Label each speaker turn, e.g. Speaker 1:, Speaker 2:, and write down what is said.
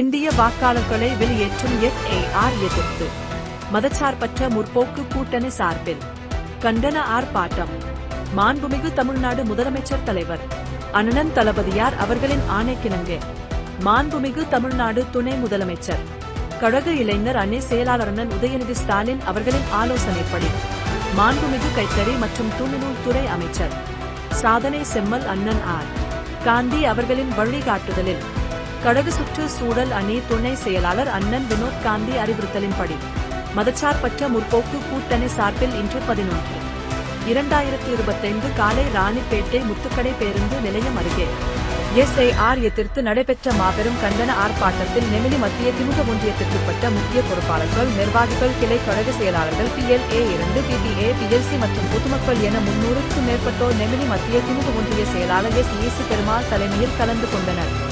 Speaker 1: இந்திய வாக்காளர்களை வெளியேற்றும் எஃப்ஏஆர் எதிர்ப்பு. மதச்சார்பற்ற முற்போக்கு கூட்டணி சார்பில் கண்டன ஆர்ப்பாட்டம். மாண்புமிகு தமிழ்நாடு முதலமைச்சர் தலைவர் அண்ணன் தளபதியார் அவர்களின் ஆணைக்கிணங்க. மாண்புமிகு தமிழ்நாடு துணை முதலமைச்சர் கழக இளைஞர் அணி செயலாளர் அண்ணன் உதயநிதி ஸ்டாலின் அவர்களின் ஆலோசனைப்படி மாண்புமிகு கைத்தறி மற்றும் துணிநூல் துறை அமைச்சர் சாதனை செம்மல் அண்ணன் ஆர். காந்தி அவர்களின் வழிகாட்டுதலில் கடகு சுற்று சூழல் அணி துணை செயலாளர் அண்ணன் வினோத் காந்தி அறிவுறுத்தலின்படி மதச்சார்பற்ற முற்போக்கு கூட்டணி சார்பில் இன்று பதினொன்று. இரண்டாயிரத்தி இருபத்தைந்து காலை ராணிப்பேட்டை முத்துக்கடை பேருந்து நிலையம் அருகே எஸ்ஐஆர் எதிர்த்து நடைபெற்ற மாபெரும் கண்டன ஆர்ப்பாட்டத்தில் நெமிலி மத்திய திமுக ஒன்றியத்திற்குட்பட்ட முக்கிய பொறுப்பாளர்கள் நிர்வாகிகள் கிளை கழக செயலாளர்கள் பிஎல்ஏ இரண்டு பிபிஏ பிஎல்சி மற்றும் பொதுமக்கள் என முன்னூறுக்கும் மேற்பட்டோர் நெமிலி மத்திய திமுக ஒன்றிய செயலாளர் எஸ் இயேசு பெருமாள் தலைமையில் கலந்து கொண்டனர்.